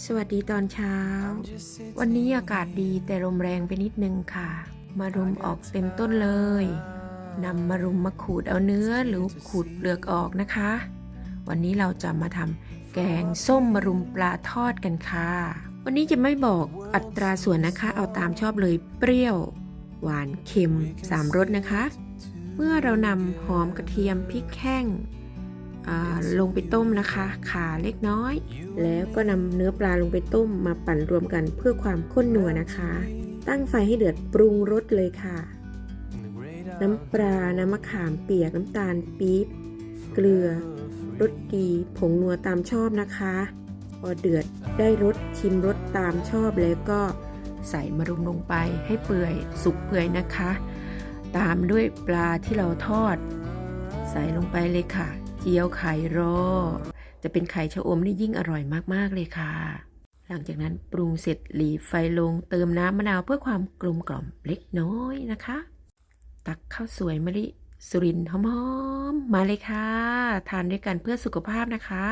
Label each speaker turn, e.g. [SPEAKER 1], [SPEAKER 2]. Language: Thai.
[SPEAKER 1] สวัสดีตอนเช้า วันนี้อากาศดีแต่ลมแรงไปนิดนึงค่ะ มารุมออกเต็มต้นเลยนำมารุมมาขูดเอาเนื้อหรือขูดเปลือกออกนะคะ วันนี้เราจะมาทำแกงส้มมารุมปลาทอดกันค่ะ วันนี้จะไม่บอกอัตราส่วนนะคะ เอาตามชอบเลยเปรี้ยว หวานเค็มสามรสนะคะ เมื่อเรานำหอมกระเทียมพริกแห้งอ่า ลงไปต้มนะคะขาเล็กน้อย แล้วก็นำเนื้อปลาลงไปต้มมาปั่นรวมกันเพื่อความข้นนัวนะคะ ตั้งไฟให้เดือดปรุงรสเลยค่ะ น้ำปลา น้ำมะขามเปียก น้ำตาลปี๊บ เกลือ รสดี ผงนัวตามชอบนะคะ พอเดือดได้รสชิมรสตามชอบแล้วก็ใส่มารุมลงไปให้เปื่อยสุกเปื่อยนะคะ ตามด้วยปลาที่เราทอด ใส่ลงไปเลยค่ะ เจียวไข่รอ จะเป็นไข่ชะอมนี่ยิ่งอร่อยมากๆเลยค่ะ หลังจากนั้นปรุงเสร็จหลีไฟลงเติมน้ำมะนาวเพื่อความกลมกล่อมเล็กน้อยนะคะ ตักข้าวสวยมะลิสุรินทร์หอมๆมาเลยค่ะ ทานด้วยกันเพื่อสุขภาพนะคะ